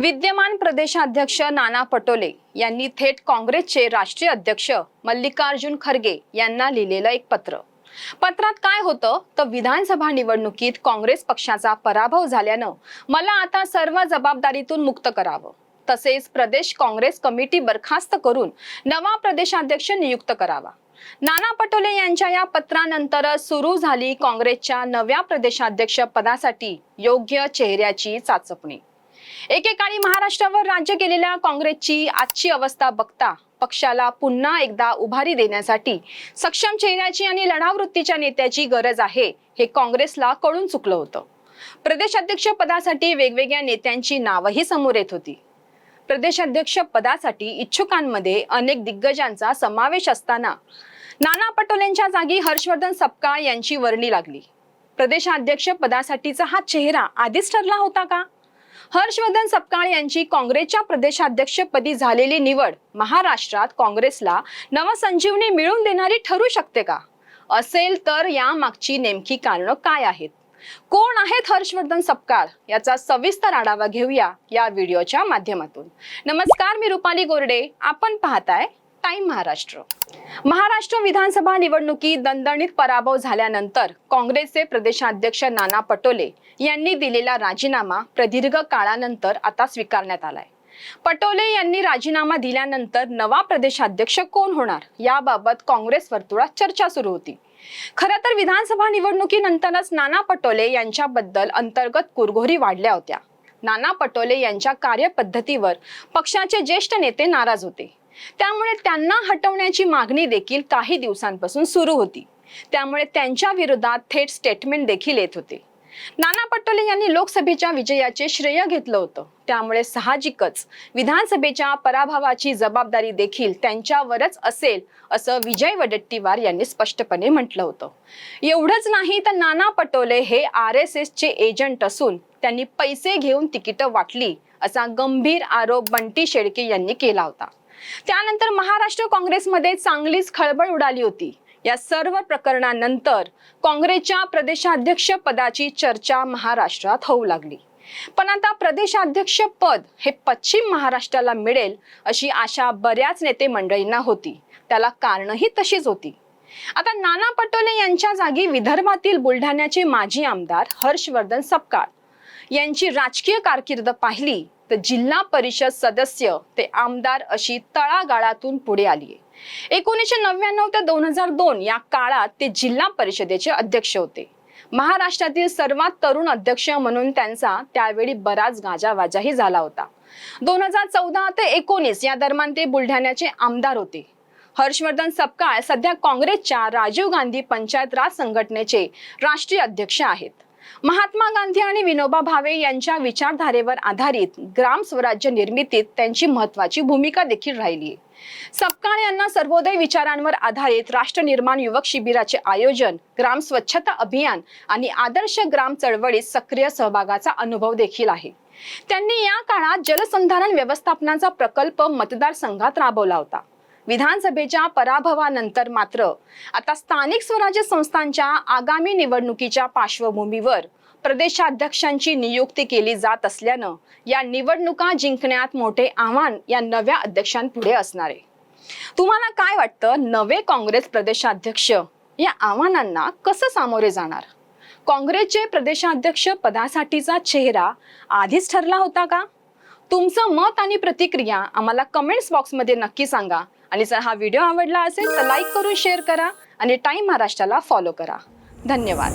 विद्यमान प्रदेशाध्यक्ष नाना पटोले यांनी थेट काँग्रेसचे राष्ट्रीय अध्यक्ष मल्लिकार्जुन खरगे यांना लिहिलेलं एक पत्र. पत्रात काय होतं? तर विधानसभा निवडणुकीत काँग्रेस पक्षाचा पराभव झाल्यानं मला आता सर्व जबाबदारीतून मुक्त करावं. तसेच प्रदेश काँग्रेस कमिटी बरखास्त करून नवा प्रदेशाध्यक्ष नियुक्त करावा. नाना पटोले यांच्या या पत्रानंतर सुरू झाली काँग्रेसच्या नव्या प्रदेशाध्यक्ष पदासाठी योग्य चेहऱ्याची चाचपणी. एकेकाळी महाराष्ट्रावर राज्य केलेल्या काँग्रेसची आजची अवस्था बघता पक्षाला पुन्हा एकदा उभारी देण्यासाठी सक्षम चेहऱ्याची आणि लढावृत्तीच्या नेत्याची गरज आहे हे काँग्रेसला कळून चुकलं होतं. प्रदेशाध्यक्ष पदासाठी वेगवेगळ्या नेत्यांची नावही समोर येत होती. प्रदेशाध्यक्ष पदासाठी इच्छुकांमध्ये अनेक दिग्गजांचा समावेश असताना नाना पटोलेंच्या जागी हर्षवर्धन सपकाळ यांची वर्णी लागली. प्रदेशाध्यक्ष पदासाठीचा हा चेहरा आधीच ठरला होता का? हर्षवर्धन सपकाळ यांची काँग्रेसच्या प्रदेशाध्यक्षपदी झालेली निवड महाराष्ट्रात काँग्रेसला नवसंजीवनी मिळवून देणारी ठरू शकते का? असेल तर या मागची नेमकी कारणं काय आहेत? कोण आहेत हर्षवर्धन सपकाळ? याचा सविस्तर आढावा घेऊया या व्हिडिओच्या माध्यमातून. नमस्कार मी रुपाली गोरडे. आपण पाहताय टाइम महाराष्ट्र. महाराष्ट्र विधानसभा निवडणुकीत दणदणीत पराभव झाल्यानंतर काँग्रेसचे प्रदेशाध्यक्ष नाना पटोले यांनी दिलेला राजीनामा प्रदीर्घ काळानंतर आता स्वीकारण्यात आलाय. पटोले यांनी राजीनामा दिल्यानंतर नवा प्रदेशाध्यक्ष कोण होणार याबाबत काँग्रेस वर्तुळात चर्चा सुरू होती. खरं तर विधानसभा निवडणुकीनंतरच नाना पटोले यांच्याबद्दल अंतर्गत कुरघोरी वाढल्या होत्या. नाना पटोले यांच्या कार्यपद्धतीवर पक्षाचे ज्येष्ठ नेते नाराज होते. त्यामुळे त्यांना हटवण्याची मागणी देखील काही दिवसांपासून सुरू होती. त्यामुळे त्यांच्या विरोधात थेट स्टेटमेंट देखील येत होते. नाना पटोले यांनी लोकसभेच्या विजयाचे श्रेय घेतलं होतं. त्यामुळे साहजिकच विधानसभेच्या पराभवाची जबाबदारी देखील त्यांच्यावरच असेल असं विजय वडेट्टीवार यांनी स्पष्टपणे म्हटलं होतं. एवढंच नाही तर नाना पटोले हे आर एस एसचे एजंट असून त्यांनी पैसे घेऊन तिकीटं वाटली असा गंभीर आरोप बंटी शेळके यांनी केला होता. त्यानंतर महाराष्ट्र काँग्रेसमध्ये चांगलीच खळबळ उडाली होती. या सर्व प्रकरणानंतर काँग्रेसच्या प्रदेशाध्यक्ष पदाची चर्चा महाराष्ट्रात होऊ लागली. पण आता प्रदेशाध्यक्ष पद हे पश्चिम महाराष्ट्राला मिळेल अशी आशा बऱ्याच नेते मंडळींना होती. त्याला कारणही तशीच होती. आता नाना पटोले यांच्या जागी विदर्भातील बुलढाण्याचे माजी आमदार हर्षवर्धन सपकाळ यांची राजकीय कारकीर्द पाहिली तर जिल्हा परिषद सदस्य ते आमदार अशी तळागाळातून पुढे आली एकोणीसशे नव्याण्णव ते दोन हजार दोन या काळात ते जिल्हा परिषदेचे अध्यक्ष होते. महाराष्ट्रातील सर्वात तरुण अध्यक्ष म्हणून त्यांचा त्यावेळी बराच गाजावाजाही झाला होता. दोन हजार चौदा ते एकोणीस या दरम्यान ते बुलढाण्याचे आमदार होते. हर्षवर्धन सपकाळ सध्या काँग्रेसच्या राजीव गांधी पंचायत राज संघटनेचे राष्ट्रीय अध्यक्ष आहेत. महात्मा गांधी आणि विनोबा भावे यांच्या विचारधारेवर आधारित ग्राम स्वराज्य निर्मितीत त्यांची महत्वाची भूमिका देखील राहिली. आहे सपकाळ यांना सर्वोदय विचारांवर आधारित राष्ट्र निर्माण युवक शिबिराचे आयोजन ग्राम स्वच्छता अभियान आणि आदर्श ग्राम चळवळीत सक्रिय सहभागाचा अनुभव देखील आहे. त्यांनी या काळात जलसंधारण व्यवस्थापनाचा प्रकल्प मतदारसंघात राबवला होता. विधानसभेच्या पराभवानंतर मात्र आता स्थानिक स्वराज्य संस्थांच्या आगामी निवडणुकीच्या पार्श्वभूमीवर प्रदेशाध्यक्षांची नियुक्ती केली जात असल्यानं या निवडणुका जिंकण्यात मोठे आव्हान या नव्या अध्यक्षांपुढे असणार आहे. तुम्हाला काय वाटतं? नवे काँग्रेस प्रदेशाध्यक्ष या आव्हानांना कसं सामोरे जाणार? काँग्रेसचे प्रदेशाध्यक्ष पदासाठीचा चेहरा आधीच ठरला होता का? तुमचं मत आणि प्रतिक्रिया आम्हाला कमेंट्स बॉक्समध्ये नक्की सांगा. आणि जर हा व्हिडिओ आवडला असेल तर लाईक करून शेअर करा आणि टाईम महाराष्ट्राला फॉलो करा. धन्यवाद.